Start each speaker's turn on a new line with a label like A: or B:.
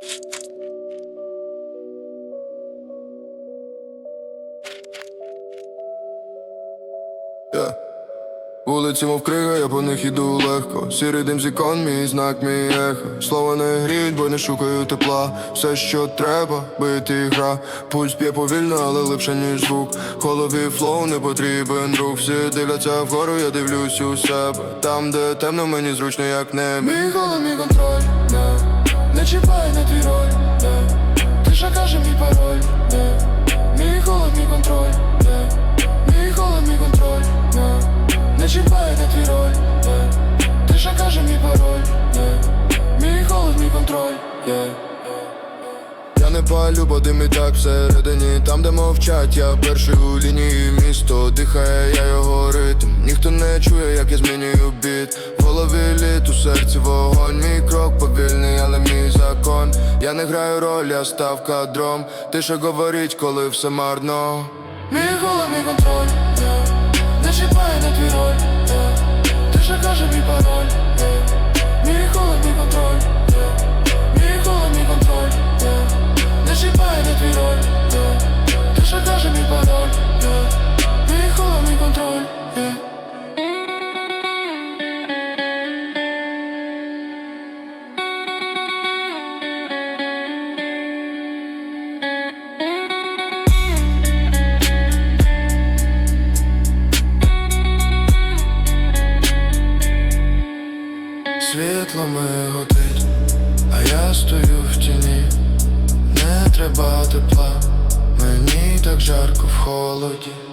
A: Yeah. Вулиці вовкрига, я по них іду легко. Сірий дим з мій знак, мій ехо Слова не гріють, бо не шукаю тепла. Все, що треба, бити гра. Пульс п'є повільно, але липше, ніж звук. Голові флоу не потрібен рух. Всі дивляться вгору, я дивлюсь у себе. Там, де темно, мені зручно, як не Мій голо, мій контроль. Yeah. Я не палю, бо дим і так всередині. Там, де мовчать, я перший у лінії Місто дихає, я його ритм. Ніхто не чує, як я змінюю біт. В голові літ, у серці вогонь. Мій крок повільний, але мій закон. Я не граю роль, я став кадром. Тише говорить, коли все марно. Мій голод, мій контроль, Світло миготить, а я стою в тіні, не треба тепла, мені так жарко в холоді.